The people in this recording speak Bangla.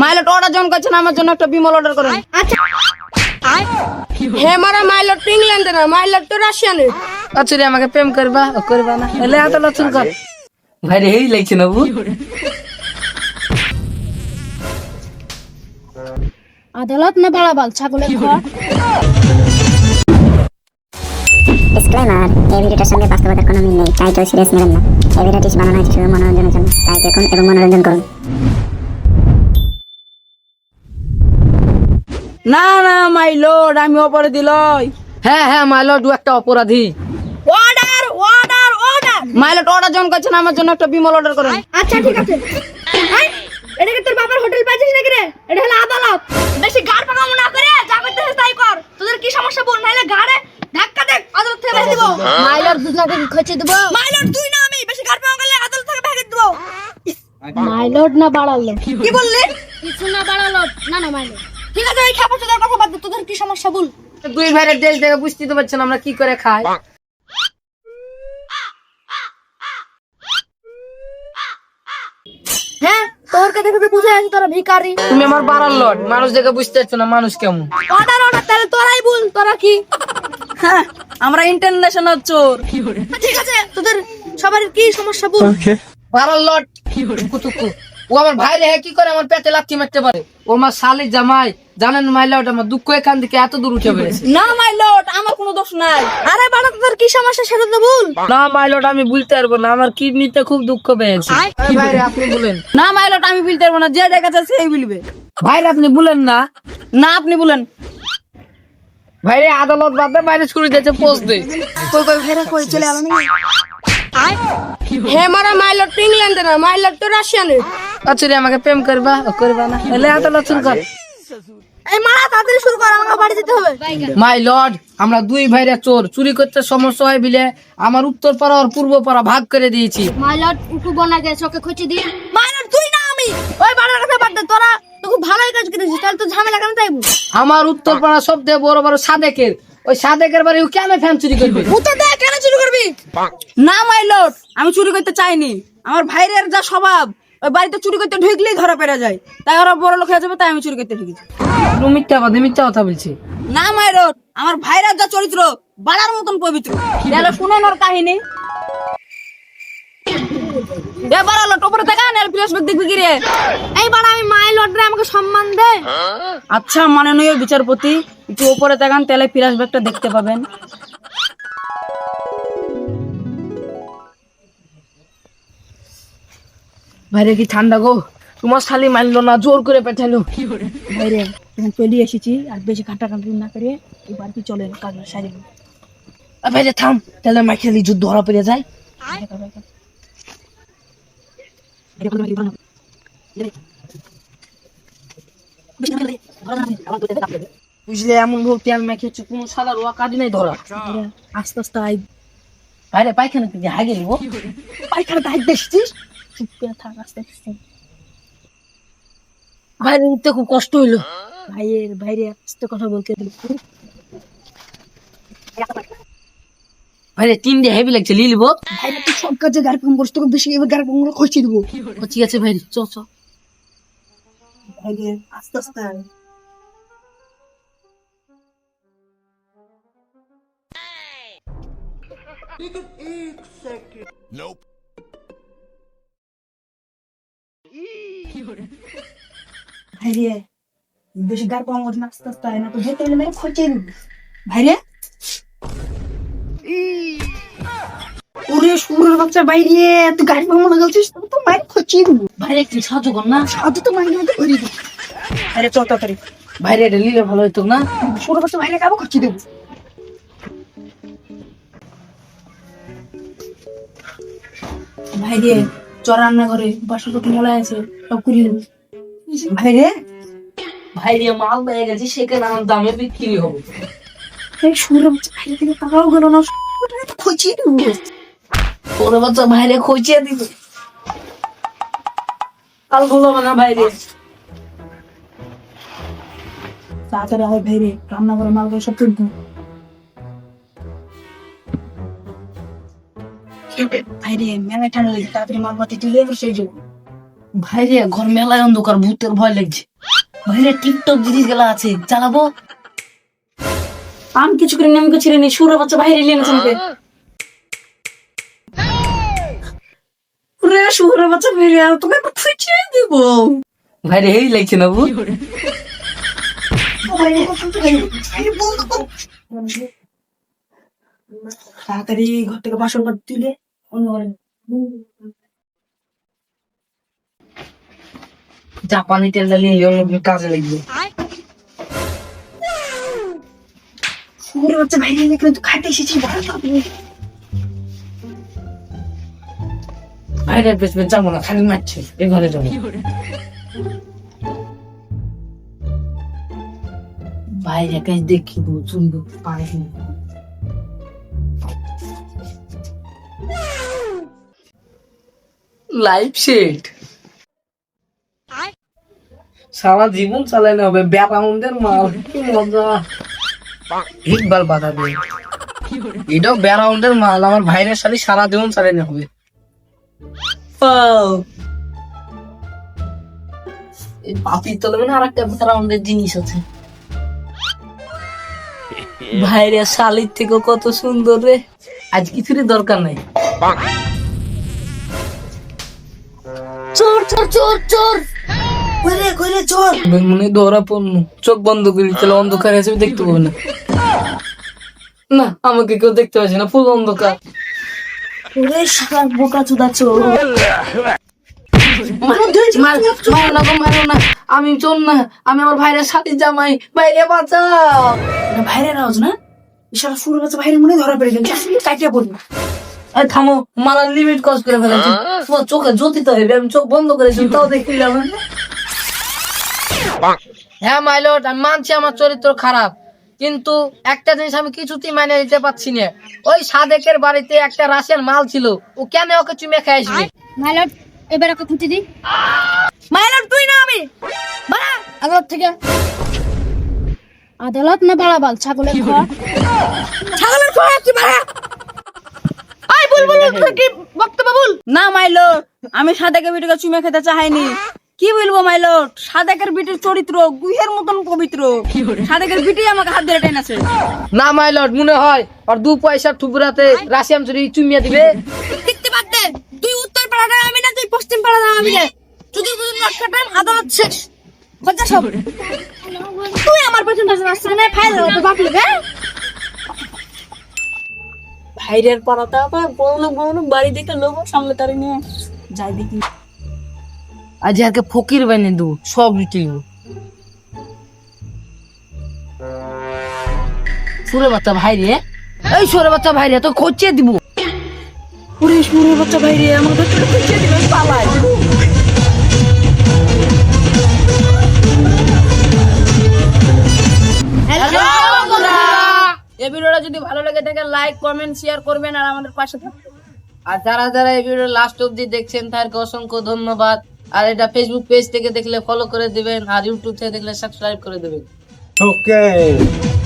মাইলট অর্ডার জন করছেন আমার জন্য একটা বিমল অর্ডার করেন। আচ্ছা। হে মারা মাইলট তো ইংল্যান্ডে না মাইলট তো রাশিয়ানে আচ্ছা রে আমাকে প্রেম করবা ও করবা না। এলে এত লচুন কর ভাই রে হেই লাগছে না বু আদালত না বাড়াবাল ছাগলের ঘর? ডিসক্লেমার এই ভিডিওটার সঙ্গে বাস্তবতার কোনো মিল নেই তাই কেউ সিরিয়াস নেবেন না। এই ভিডিওটি বানানো হয়েছে শুধু মনোরঞ্জনের জন্য। তাই দেখুন এবং মনোরঞ্জন করুন। না না মাইলট আমি অপরাধী লই হ্যাঁ হ্যাঁ মাইলট ও একটা অপরাধী। অর্ডার অর্ডার অর্ডার মাইলট অর্ডার জন করছেন আমার জন্য একটা বিমল অর্ডার করেন আচ্ছা ঠিক আছে। এই, এটা তোর বাবার হোটেল পাইছিস নাকি রে? এটা হলো আদালত। বেশি গাড় পাকামো না করে যা করতে হয় তাই কর। তোদের কি সমস্যা বল? নাইলে গাড়ে ধাক্কা দেখ আদালত থেকে বেরিয়ে দিব। মাইলর দুজনকে খচে দেব? মাইলর তুই না আমি। বেশি গাড় পাকামো করলে আদালত থেকে ভেঙে দেব। মাইলর না বাড়ালো। কি বললি? কিছু না বাড়ালো। না না মাইলর ঠিক আছে ওই খাবার তোদের কথা বাদ দে তোদের কি সমস্যা বল? দুই ভাইয়ের দেশ দেখে বুঝতে তো পারছেন আমরা কি করে খাই। হ্যাঁ তোর কাছে দেখে বুঝে আছি তোরা ভিখারি। তুমি আমার বাড়ার লট মানুষ দেখে বুঝতে পারছ না মানুষ কেমন। অর্ডার অর্ডার তাহলে তোরাই বল তোরা কি? হ্যাঁ আমরা ইন্টারন্যাশনাল চোর। ঠিক আছে তোদের সবার কি সমস্যা বল? বাড়ার লট টুকু টুকু ও আমার ভাই রে কি করে আমার পেটে লাথি মারতে পারে? ও আমার শালি জামাই জানেন মাইলট আমার দুঃখ এখান থেকে এত দূর উঠে পেরেছে না মাইলট আমার কোনো দোষ নাই। আরে বাড়া তোদের কি সমস্যা সেটা তো বল। না মাইলট আমি বলতে পারব না আমার কিডনিতে খুব দুঃখ পেয়েছে। ভাইরে আপনি বলেন। না মাইলট আমি বলতে পারব না যে দেখাচ্ছে সেই বলবে। ভাইরে আপনি বলেন না। না আপনি বলেন। ভাইরে আদালত বাদে বাইরে করে দিয়েছে পোস্ট দে। কই কই কই চলে আলো নাকি? হে মারা মাইলট তো ইংল্যান্ডে না মাইলট তো রাশিয়ানে। আচ্ছা রে আমাকে প্রেম করবা ও করবা না। এলে আদালত শুরু কর এই মারা তাড়াতাড়ি শুরু কর আমাকে বাড়ি যেতে হবে। মাই লর্ড আমরা দুই ভাইরা চোর। চুরি করতে সমস্যা হয় বিলে আমার উত্তর পাড়া আর পূর্ব পাড়া ভাগ করে দিয়েছি। মাইলট উঠু বনা গেছে ওকে খুঁজে দিয়ে লর্ড তুই না আমি। ওই বাড়ার কথা বাদ দে তোরা তো খুব ভালোই কাজ করেছিস তাহলে তো ঝামেলা কেন তাইবো? আমার উত্তর পাড়া সবথেকে বড় বড় সাদেকের। ওই সাদেকের বাড়ি ও কেন ফ্যান চুরি করবে? উত্তর দে কেন চুরি করবি? না মাই লর্ড আমি চুরি করতে চাইনি। আমার ভাইয়ের যা স্বভাব ওই বাড়িতে চুরি করতে ঢুকলেই ধরা পেরা যায়। তাই ওরা বড় লোক হয়ে যাবে তাই আমি চুরি করতে ঢুকেছি। তুমি মিথ্যা কথা মিথ্যা কথা বলছি। না লর্ড আমার ভাইয়ের যা চরিত্র বাড়ার মতন পবিত্র। তাহলে শুনেন ওর কাহিনী। এ বাড়ালো টোপরে দেখা না ফ্ল্যাশব্যাক দেখবি কি রে? এই বাড়া আমি মাইলট রে আমাকে সম্মান দে। আচ্ছা মাননীয় বিচারপতি একটু উপরে তাকান তাহলে ফ্ল্যাশব্যাকটা দেখতে পাবেন। ভাইরে কি ঠান্ডা গো? তোমার শালি মানলো না, জোর করে পেঠালো ভাইরে চলে এসেছি, আর বেশি কাটা কাটি না করে এই বাড়িতে চলে কাজ সারি আ ভাইরে থাম, তাহলে মাইকেলি যুদ্ধ ধরা পড়ে যায়। বুঝলে, এমন ভাবে তেল মেখেছে কোনো সাদা রোয়া কাজে নাই ধরা আস্তে আস্তে আই ভাইরে পায়খানা হাগে নিব। পায়খানা তাই দেখছিস চুপ করে থাক আস্তে আস্তে ভাইরে উঠতে খুব কষ্ট হইল। ভাইয়ের বাইরে আস্তে কথা বলতে দিল ভাইরে তিন দিয়ে হেভি লাগছে লিলবো ভাইরে তুই সব কাজে গাড়ি ফোন করছিস তোকে বেশি এবার গাড়ি ফোন করে খরচি দেবো। ঠিক আছে ভাই চ চ। ভাইরে আস্তে আস্তে ভাইরে বেশি গাড়ি ফোন করছিস আস্তে আস্তে আয় না তো যেতে হলে মেরে খরচে দিবি ভাইরে! ওরে সুরের বাচ্চা বাইরে তুই গাড়ি ফোন মনে গেছিস তো মায়ের খরচে দিবো ভাইরে একটু সাহায্য কর না। সাথে তো মাইনে মতো করে দিবি আরে চল তাড়াতাড়ি। ভাইরে এটা লিলে ভালো হইতো না। সুরের বাচ্চা বাইরে খাব খরচে দেবো। ভাইরে চল রান্না করে বাসা কত মলাই আছে সব করে দেবো ভাইরে ভাইরে মাল পেয়ে গেছি সেখানে আমার দামে বিক্রি হবে? এই বাচ্চা বাইরে থেকে টাকাও গেল না। খরচিয়ে দেবো। বাচ্চা ভাইরে খোঁচিয়ে দিবে। কাল বলো না ভাইরে তাড়াতাড়ি আয় ভাইরে রান্না করে মাল করে সব করে ভাইরে মেলা ঠান্ডা লাগে তাড়াতাড়ি ভাইরে ঘর মেলায় অন্ধকার ভূতের ভয় লাগছে। ভাইরে টিকটক জিনিসগুলা আছে চালাবো আমি কিছু করিনি আমি কিছু নি সুরা বাচ্চা বাইরে নিয়ে রে সুরা বাচ্চা আর তোকে দিব। ভাইরে এই লাগছে না বু তাড়াতাড়ি ঘর থেকে বাসন পাত তুলে। জাপানি তেলটা নিয়ে কাজে লাগবে। বাইরে দেখলে তো খাইতে এসেছি যাব না খালি মারছে এ ঘরে যাব। বাইরে কাজ দেখি সুন্দর পারে লাইফ সেট সারা জীবন চালাইলে হবে। ব্যারাউন্ডের মাল। কি মজা। ইকবাল বাধা দেয় এটাও ব্যারাউন্ডের মাল। আমার ভাইরের সাথে সারা জীবন চালাইলে হবে। Wow. এই পাপির তলে মানে আর একটা ব্যারাউন্ডের জিনিস আছে। ভাইরে শালির থেকে কত সুন্দর রে। আজ কিছুরই দরকার নাই। চোর চোর চোর। কইরে কইরে চোর। মনে ধরা পড়ল। চোখ বন্ধ করি তাহলে অন্ধকার আছে দেখতে পাবো না। না আমাকে কেউ দেখতে পাচ্ছে না ফুল অন্ধকার। ওরে শালা বোকা চোদা চোর। মারো মারো না মারো না। আমি চোর না আমি আমার ভাইয়ের সাথে জামাই। বাইরে বাঁচাও। ভাইরের আওয়াজ না? বিশাল সুর বাচ্চা ভাইয়ের মনে ধরা পড়ে গেল। কাটিয়ে পড়ব। থামো মালার লিমিট ক্রস করে ফেলেছি। তোমার চোখে জ্যোতি তো হবে আমি চোখ বন্ধ করেছি তাও হ্যাঁ মাইলট আমি মানছি আমার চরিত্র খারাপ। কিন্তু একটা জিনিস আমি কিছুতেই মানে নিতে পারছি না। ওই সাদেকের বাড়িতে একটা রাশিয়ান মাল ছিল ও কেন ওকে চুমে খেয়ে আসবে? মাইলট এবার ওকে খুঁজে দি মাইলট তুই না আমি! বাড়া! আদালত থেকে। আদালত না বাড়াবাল ছাগলের ঘর ছাগলের ঘর কি বাড়া আই বল বল তুই কি বক্তব্য বল না মাইলট আমি সাদেকের বিটিকে চুমে খেতে চাইনি। কি বলব মাইলট সাদেকের বিটির চরিত্র গুহের মতন পবিত্র। সাদেকের বিটি আমাকে হাত ধরে টেনেছে। না মাইলট মনে হয় আর দু পয়সা ঠুকরাতে রাশিয়ান চুরি চুমিয়ে দিবে। দেখতে বাদ তুই উত্তর পাড়াটা আমি না তুই পশ্চিম পাড়াটা আমি নট আদালত শেষ। সব। তুই আমার পেছন আসছিস না ফাইল তো বাপ লাগে ভাইরের পাড়াতে আবার বড় লোক বড় লোক বাড়ি দেখে লোক সামনে তারি নিয়ে যাই দেখি। আজ আজকে ফকির বানিয়ে দেবো সব রিটিল সুরে বাচ্চা ভাই রে। এই সুরে বাচ্চা ভাই রে তো খোঁচে দিব। ওরে সুরে বাচ্চা ভাই রে আমার বাচ্চাটা খোঁচে দিবে পালাই। এই ভিডিওটা যদি ভালো লাগে থাকে লাইক কমেন্ট শেয়ার করবেন আর আমাদের পাশে থাকবেন। আর যারা যারা এই ভিডিও লাস্ট অবধি দেখছেন তাদেরকে অসংখ্য ধন্যবাদ। আর এটা ফেসবুক পেজ থেকে দেখলে ফলো করে দিবেন আর ইউটিউব থেকে দেখলে সাবস্ক্রাইব করে দেবেন। Okay.